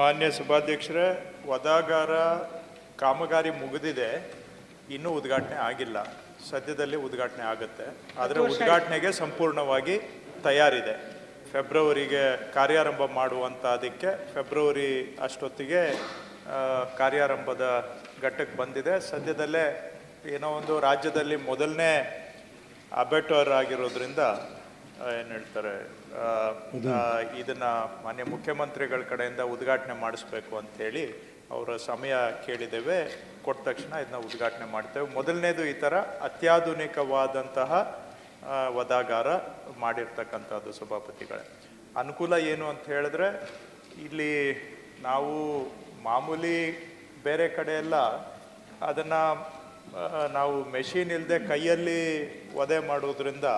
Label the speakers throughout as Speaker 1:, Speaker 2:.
Speaker 1: ಮಾನ್ಯ ಸಭಾಧ್ಯಕ್ಷರೇ ವದಾಗಾರ ಕಾಮಗಾರಿ ಮುಗಿದಿದೆ. ಇನ್ನೂ ಉದ್ಘಾಟನೆ ಆಗಿಲ್ಲ. ಸದ್ಯದಲ್ಲಿ ಉದ್ಘಾಟನೆ ಆಗುತ್ತೆ. ಆದರೆ ಉದ್ಘಾಟನೆಗೆ ಸಂಪೂರ್ಣವಾಗಿ ತಯಾರಿದೆ. ಫೆಬ್ರವರಿಗೆ ಕಾರ್ಯಾರಂಭ ಮಾಡುವಂಥ ಅದಕ್ಕೆ ಫೆಬ್ರವರಿ ಅಷ್ಟೊತ್ತಿಗೆ ಕಾರ್ಯಾರಂಭದ ಘಟ್ಟಕ್ಕೆ ಬಂದಿದೆ. ಸದ್ಯದಲ್ಲೇ ಏನೋ ಒಂದು ರಾಜ್ಯದಲ್ಲಿ ಮೊದಲನೇ ಅಬೆಟರ್ ಆಗಿರೋದ್ರಿಂದ ಏನು ಹೇಳ್ತಾರೆ? ಇದನ್ನು ಮಾನ್ಯ ಮುಖ್ಯಮಂತ್ರಿಗಳ ಕಡೆಯಿಂದ ಉದ್ಘಾಟನೆ ಮಾಡಿಸ್ಬೇಕು ಅಂತ ಹೇಳಿ ಅವರ ಸಮಯ ಕೇಳಿದ್ದೇವೆ. ಕೊಟ್ಟ ತಕ್ಷಣ ಇದನ್ನ ಉದ್ಘಾಟನೆ ಮಾಡ್ತೇವೆ. ಮೊದಲನೇದು ಈ ಥರ ಅತ್ಯಾಧುನಿಕವಾದಂತಹ ವದಾಗಾರ ಮಾಡಿರ್ತಕ್ಕಂಥದ್ದು ಸಭಾಪತಿಗಳೇ. ಅನುಕೂಲ ಏನು ಅಂತ ಹೇಳಿದ್ರೆ ಇಲ್ಲಿ ನಾವು ಮಾಮೂಲಿ ಬೇರೆ ಕಡೆ ಎಲ್ಲ ಅದನ್ನ ನಾವು ಮೆಷಿನ್ ಇಲ್ಲದೆ ಕೈಯಲ್ಲಿ ಒದೆ ಮಾಡೋದ್ರಿಂದ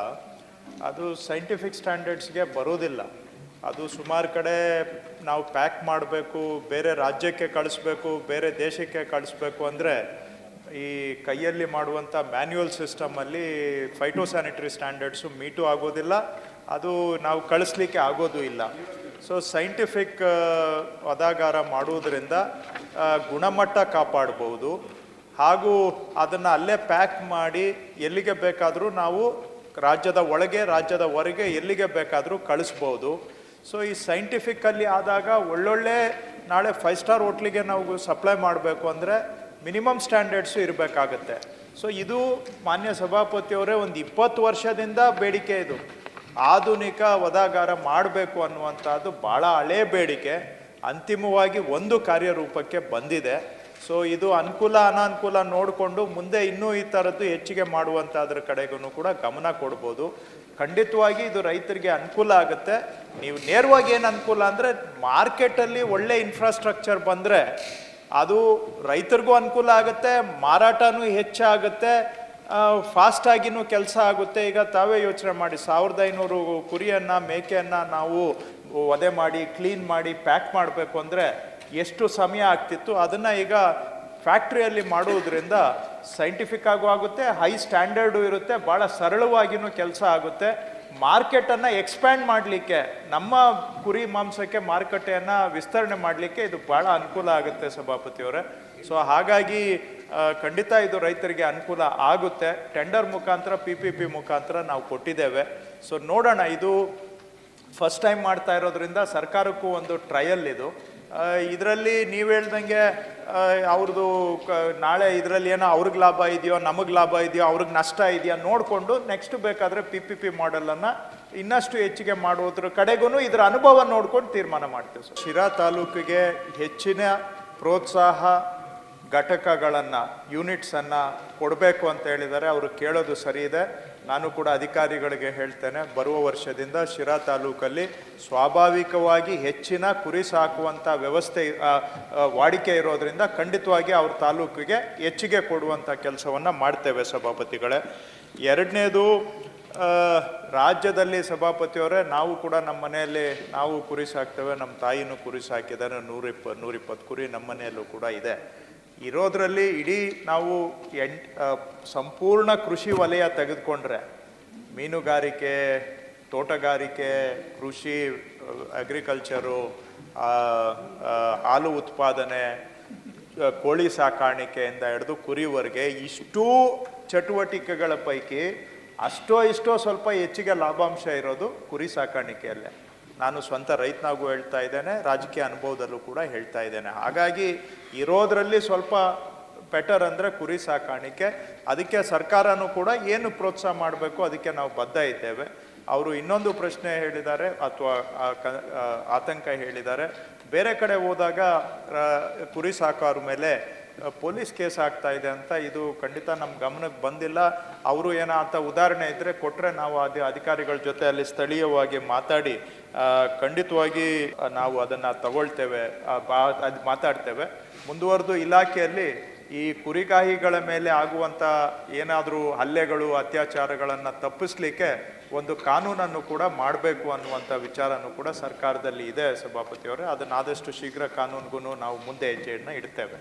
Speaker 1: ಅದು ಸೈಂಟಿಫಿಕ್ ಸ್ಟ್ಯಾಂಡರ್ಡ್ಸ್ಗೆ ಬರೋದಿಲ್ಲ. ಅದು ಸುಮಾರು ಕಡೆ ನಾವು ಪ್ಯಾಕ್ ಮಾಡಬೇಕು, ಬೇರೆ ರಾಜ್ಯಕ್ಕೆ ಕಳಿಸ್ಬೇಕು, ಬೇರೆ ದೇಶಕ್ಕೆ ಕಳಿಸ್ಬೇಕು ಅಂದರೆ ಈ ಕೈಯಲ್ಲಿ ಮಾಡುವಂಥ ಮ್ಯಾನ್ಯುವಲ್ ಸಿಸ್ಟಮಲ್ಲಿ ಫೈಟೋಸ್ಯಾನಿಟರಿ ಸ್ಟ್ಯಾಂಡರ್ಡ್ಸು ಮೀಟು ಆಗೋದಿಲ್ಲ. ಅದು ನಾವು ಕಳಿಸ್ಲಿಕ್ಕೆ ಆಗೋದು ಇಲ್ಲ. ಸೊ ಸೈಂಟಿಫಿಕ್ ಅದಾಗಾರ ಮಾಡುವುದರಿಂದ ಗುಣಮಟ್ಟ ಕಾಪಾಡ್ಬೋದು. ಹಾಗೂ ಅದನ್ನು ಅಲ್ಲೇ ಪ್ಯಾಕ್ ಮಾಡಿ ಎಲ್ಲಿಗೆ ಬೇಕಾದರೂ ನಾವು ರಾಜ್ಯದ ಒಳಗೆ, ರಾಜ್ಯದ ಹೊರಗೆ ಎಲ್ಲಿಗೆ ಬೇಕಾದರೂ ಕಳಿಸ್ಬೋದು. ಸೊ ಈ ಸೈಂಟಿಫಿಕ್ಕಲ್ಲಿ ಆದಾಗ ಒಳ್ಳೊಳ್ಳೆ ನಾಳೆ ಫೈವ್ ಸ್ಟಾರ್ ಹೋಟ್ಲಿಗೆ ನಾವು ಸಪ್ಲೈ ಮಾಡಬೇಕು ಅಂದರೆ ಮಿನಿಮಮ್ ಸ್ಟ್ಯಾಂಡರ್ಡ್ಸು ಇರಬೇಕಾಗತ್ತೆ. ಸೊ ಇದು ಮಾನ್ಯ ಸಭಾಪತಿಯವರೇ ಒಂದು ಇಪ್ಪತ್ತು ವರ್ಷದಿಂದ ಬೇಡಿಕೆ ಇದು. ಆಧುನಿಕ ವದಾಗಾರ ಮಾಡಬೇಕು ಅನ್ನುವಂಥದ್ದು ಭಾಳ ಹಳೇ ಬೇಡಿಕೆ. ಅಂತಿಮವಾಗಿ ಒಂದು ಕಾರ್ಯರೂಪಕ್ಕೆ ಬಂದಿದೆ. ಸೊ ಇದು ಅನುಕೂಲ, ಅನಾನುಕೂಲ ನೋಡಿಕೊಂಡು ಮುಂದೆ ಇನ್ನೂ ಈ ಥರದ್ದು ಹೆಚ್ಚಿಗೆ ಮಾಡುವಂಥದ್ರ ಕಡೆಗೂ ಕೂಡ ಗಮನ ಕೊಡ್ಬೋದು. ಖಂಡಿತವಾಗಿ ಇದು ರೈತರಿಗೆ ಅನುಕೂಲ ಆಗುತ್ತೆ. ನೀವು ನೇರವಾಗಿ ಏನು ಅನುಕೂಲ ಅಂದರೆ ಮಾರ್ಕೆಟಲ್ಲಿ ಒಳ್ಳೆ ಇನ್ಫ್ರಾಸ್ಟ್ರಕ್ಚರ್ ಬಂದರೆ ಅದು ರೈತರಿಗೂ ಅನುಕೂಲ ಆಗುತ್ತೆ, ಮಾರಾಟನೂ ಹೆಚ್ಚಾಗುತ್ತೆ ಫಾಸ್ಟಾಗಿನೂ ಕೆಲಸ ಆಗುತ್ತೆ. ಈಗ ತಾವೇ ಯೋಚನೆ ಮಾಡಿ, ಸಾವಿರದ ಐನೂರು ಕುರಿಯನ್ನು, ಮೇಕೆಯನ್ನು ನಾವು ವಧೆ ಮಾಡಿ ಕ್ಲೀನ್ ಮಾಡಿ ಪ್ಯಾಕ್ ಮಾಡಬೇಕು ಅಂದರೆ ಎಷ್ಟು ಸಮಯ ಆಗ್ತಿತ್ತು ಅದನ್ನು ಈಗ ಫ್ಯಾಕ್ಟ್ರಿಯಲ್ಲಿ ಮಾಡುವುದರಿಂದ ಸೈಂಟಿಫಿಕ್ ಆಗೂ ಆಗುತ್ತೆ ಹೈ ಸ್ಟ್ಯಾಂಡರ್ಡು ಇರುತ್ತೆ ಭಾಳ ಸರಳವಾಗಿಯೂ ಕೆಲಸ ಆಗುತ್ತೆ. ಮಾರ್ಕೆಟನ್ನು ಎಕ್ಸ್ಪ್ಯಾಂಡ್ ಮಾಡಲಿಕ್ಕೆ, ನಮ್ಮ ಕುರಿ ಮಾಂಸಕ್ಕೆ ಮಾರುಕಟ್ಟೆಯನ್ನು ವಿಸ್ತರಣೆ ಮಾಡಲಿಕ್ಕೆ ಇದು ಭಾಳ ಅನುಕೂಲ ಆಗುತ್ತೆ ಸಭಾಪತಿಯವರೇ ಸೊ ಹಾಗಾಗಿ ಖಂಡಿತ ಇದು ರೈತರಿಗೆ ಅನುಕೂಲ ಆಗುತ್ತೆ. ಟೆಂಡರ್ ಮುಖಾಂತರ ಪಿ ಪಿ ಪಿ ಮುಖಾಂತರ ನಾವು ಕೊಟ್ಟಿದ್ದೇವೆ. ಸೊ ನೋಡೋಣ, ಇದು ಫಸ್ಟ್ ಟೈಮ್ ಮಾಡ್ತಾ ಇರೋದ್ರಿಂದ ಸರ್ಕಾರಕ್ಕೂ ಒಂದು ಟ್ರಯಲ್ ಇದು. ಇದರಲ್ಲಿ ನೀವು ಹೇಳ್ದಂಗೆ ಅವ್ರದ್ದು ನಾಳೆ ಇದರಲ್ಲಿ ಏನೋ ಅವ್ರಿಗೆ ಲಾಭ ಇದೆಯೋ, ನಮಗೆ ಲಾಭ ಇದೆಯೋ, ಅವ್ರಿಗೆ ನಷ್ಟ ಇದೆಯಾ ನೋಡಿಕೊಂಡು ನೆಕ್ಸ್ಟ್ ಬೇಕಾದರೆ ಪಿ ಪಿ ಪಿ ಮಾಡೆಲನ್ನು ಇನ್ನಷ್ಟು ಹೆಚ್ಚಿಗೆ ಮಾಡುವುದ್ರ ಕಡೆಗೂ ಇದರ ಅನುಭವ ನೋಡ್ಕೊಂಡು ತೀರ್ಮಾನ ಮಾಡ್ತೀವಿ ಸರ್. ಶಿರಾ ತಾಲೂಕಿಗೆ ಹೆಚ್ಚಿನ ಪ್ರೋತ್ಸಾಹ ಘಟಕಗಳನ್ನು ಯೂನಿಟ್ಸನ್ನು ಕೊಡಬೇಕು ಅಂತ ಹೇಳಿದರೆ ಅವರು ಕೇಳೋದು ಸರಿ ಇದೆ. ನಾನು ಕೂಡ ಅಧಿಕಾರಿಗಳಿಗೆ ಹೇಳ್ತೇನೆ, ಬರುವ ವರ್ಷದಿಂದ ಶಿರಾ ತಾಲೂಕಲ್ಲಿ ಸ್ವಾಭಾವಿಕವಾಗಿ ಹೆಚ್ಚಿನ ಕುರಿ ಸಾಕುವಂಥ ವ್ಯವಸ್ಥೆ ವಾಡಿಕೆ ಇರೋದರಿಂದ ಖಂಡಿತವಾಗಿ ಅವ್ರ ತಾಲೂಕಿಗೆ ಹೆಚ್ಚಿಗೆ ಕೊಡುವಂಥ ಕೆಲಸವನ್ನು ಮಾಡ್ತೇವೆ ಸಭಾಪತಿಗಳೇ. ಎರಡನೇದು ರಾಜ್ಯದಲ್ಲಿ ಸಭಾಪತಿಯವರೇ, ನಾವು ಕೂಡ ನಮ್ಮ ಮನೆಯಲ್ಲಿ ನಾವು ಕುರಿ ಸಾಕ್ತೇವೆ, ನಮ್ಮ ತಾಯಿನೂ ಕುರಿ ಸಾಕಿದ್ದಾರೆ ನೂರಿಪ್ಪ, ನೂರಿಪ್ಪತ್ತು ಕುರಿ ನಮ್ಮ ಮನೆಯಲ್ಲೂ ಕೂಡ ಇದೆ. ಇರೋದ್ರಲ್ಲಿ ಇಡೀ ನಾವು ಎಂಟ್ ಸಂಪೂರ್ಣ ಕೃಷಿ ವಲಯ ತೆಗೆದುಕೊಂಡ್ರೆ, ಮೀನುಗಾರಿಕೆ, ತೋಟಗಾರಿಕೆ, ಕೃಷಿ, ಅಗ್ರಿಕಲ್ಚರು ಹಾಲು ಉತ್ಪಾದನೆ ಕೋಳಿ ಸಾಕಾಣಿಕೆಯಿಂದ ಹಿಡಿದು ಕುರಿವರೆಗೆ ಇಷ್ಟೂ ಚಟುವಟಿಕೆಗಳ ಪೈಕಿ ಅಷ್ಟೋ ಇಷ್ಟೋ ಸ್ವಲ್ಪ ಹೆಚ್ಚಿಗೆ ಲಾಭಾಂಶ ಇರೋದು ಕುರಿ ಸಾಕಾಣಿಕೆಯಲ್ಲೇ. ನಾನು ಸ್ವಂತ ರೈತನಾಗೂ ಹೇಳ್ತಾ ಇದ್ದೇನೆ, ರಾಜಕೀಯ ಅನುಭವದಲ್ಲೂ ಕೂಡ ಹೇಳ್ತಾ ಇದ್ದೇನೆ. ಹಾಗಾಗಿ ಇರೋದ್ರಲ್ಲಿ ಸ್ವಲ್ಪ ಬೆಟರ್ ಅಂದರೆ ಕುರಿ ಸಾಕಾಣಿಕೆ. ಅದಕ್ಕೆ ಸರ್ಕಾರನೂ ಕೂಡ ಏನು ಪ್ರೋತ್ಸಾಹ ಮಾಡಬೇಕು ಅದಕ್ಕೆ ನಾವು ಬದ್ಧ ಇದ್ದೇವೆ. ಅವರು ಇನ್ನೊಂದು ಪ್ರಶ್ನೆ ಹೇಳಿದ್ದಾರೆ, ಅಥವಾ ಆತಂಕ ಹೇಳಿದ್ದಾರೆ. ಬೇರೆ ಕಡೆ ಹೋದಾಗ ಕುರಿ ಸಾಕೋರ ಮೇಲೆ ಪೊಲೀಸ್ ಕೇಸ್ ಆಗ್ತಾ ಇದೆ ಅಂತ ಇದು ಖಂಡಿತ ನಮ್ಮ ಗಮನಕ್ಕೆ ಬಂದಿಲ್ಲ. ಅವರು ಏನೋ ಅಂತ ಉದಾಹರಣೆ ಇದ್ದರೆ ಕೊಟ್ಟರೆ ನಾವು ಅದೇ ಅಧಿಕಾರಿಗಳ ಜೊತೆ ಅಲ್ಲಿ ಸ್ಥಳೀಯವಾಗಿ ಮಾತಾಡಿ ಖಂಡಿತವಾಗಿ ನಾವು ಅದನ್ನು ತಗೊಳ್ತೇವೆ ಅದು ಮಾತಾಡ್ತೇವೆ. ಮುಂದುವರೆದು ಇಲಾಖೆಯಲ್ಲಿ ಈ ಕುರಿಗಾಹಿಗಳ ಮೇಲೆ ಆಗುವಂಥ ಏನಾದರೂ ಹಲ್ಲೆಗಳು, ಅತ್ಯಾಚಾರಗಳನ್ನು ತಪ್ಪಿಸ್ಲಿಕ್ಕೆ ಒಂದು ಕಾನೂನನ್ನು ಕೂಡ ಮಾಡಬೇಕು ಅನ್ನುವಂಥ ವಿಚಾರನೂ ಕೂಡ ಸರ್ಕಾರದಲ್ಲಿ ಇದೆ ಸಭಾಪತಿಯವರೇ ಅದನ್ನು ಆದಷ್ಟು ಶೀಘ್ರ ಕಾನೂನಿಗೂ ನಾವು ಮುಂದೆ ಹೆಜ್ಜೆಯನ್ನು ಇಡ್ತೇವೆ.